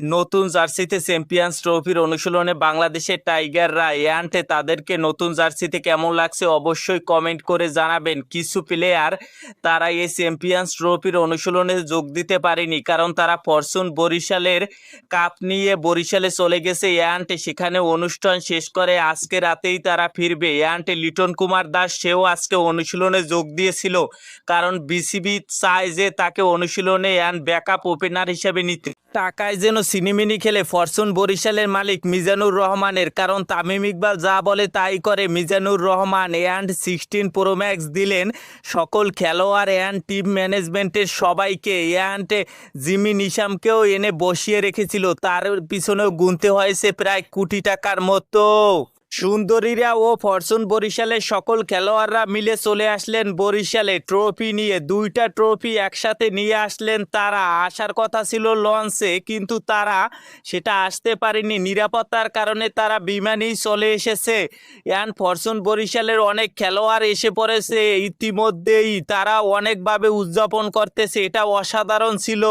নতুন জার্সিতে চ্যাম্পিয়ন্স ট্রফির অনুশীলনে বাংলাদেশের টাইগাররা এয়ান্টে তাদেরকে নতুন জার্সিতে কেমন লাগছে অবশ্যই কমেন্ট করে জানাবেন। কিছু প্লেয়ার তারা এই চ্যাম্পিয়ন্স ট্রফির অনুশীলনে যোগ দিতে পারেনি কারণ তারা ফরচুন বরিশালের কাপ নিয়ে বরিশালে চলে গেছে এয়ান্টে। সেখানে অনুষ্ঠান শেষ করে আজকে রাতেই তারা ফিরবে এয়ান্টে। লিটন কুমার দাস, সেও আজকে অনুশীলনে যোগ দিয়েছিল কারণ বিসিবি চায় যে তাকে অনুশীলনে অ্যান্ড ব্যাকআপ ওপেনার হিসেবে নিতে। টাকায় যেন সিনেমিনি খেলে ফরচুন বরিশালের মালিক মিজানুর রহমানের, কারণ তামিম ইকবাল যা বলে তাই করে Mizanur Rahman and sixteen pro max দিলেন সকল খেলোয়াড় অ্যান্ড টিম ম্যানেজমেন্টের সবাইকে। অ্যান্ড জিমি নিশামকেও এনে বসিয়ে রেখেছিল, তার পিছনেও গুনতে হয়েছে প্রায় কোটি টাকার মতো। সুন্দরীরা ও ফরচুন বরিশালের সকল খেলোয়াড়রা মিলে চলে আসলেন বরিশালে। ট্রফি নিয়ে, দুইটা ট্রফি একসাথে নিয়ে আসলেন তারা। আসার কথা ছিল লঞ্চে, কিন্তু তারা সেটা আসতে পারেনি। নিরাপত্তার কারণে তারা বিমানেই চলে এসেছে। অ্যান্ড ফরচুন বরিশালের অনেক খেলোয়াড় এসে পড়েছে। ইতিমধ্যেই তারা অনেকভাবে উদযাপন করতেছে। এটা অসাধারণ ছিল।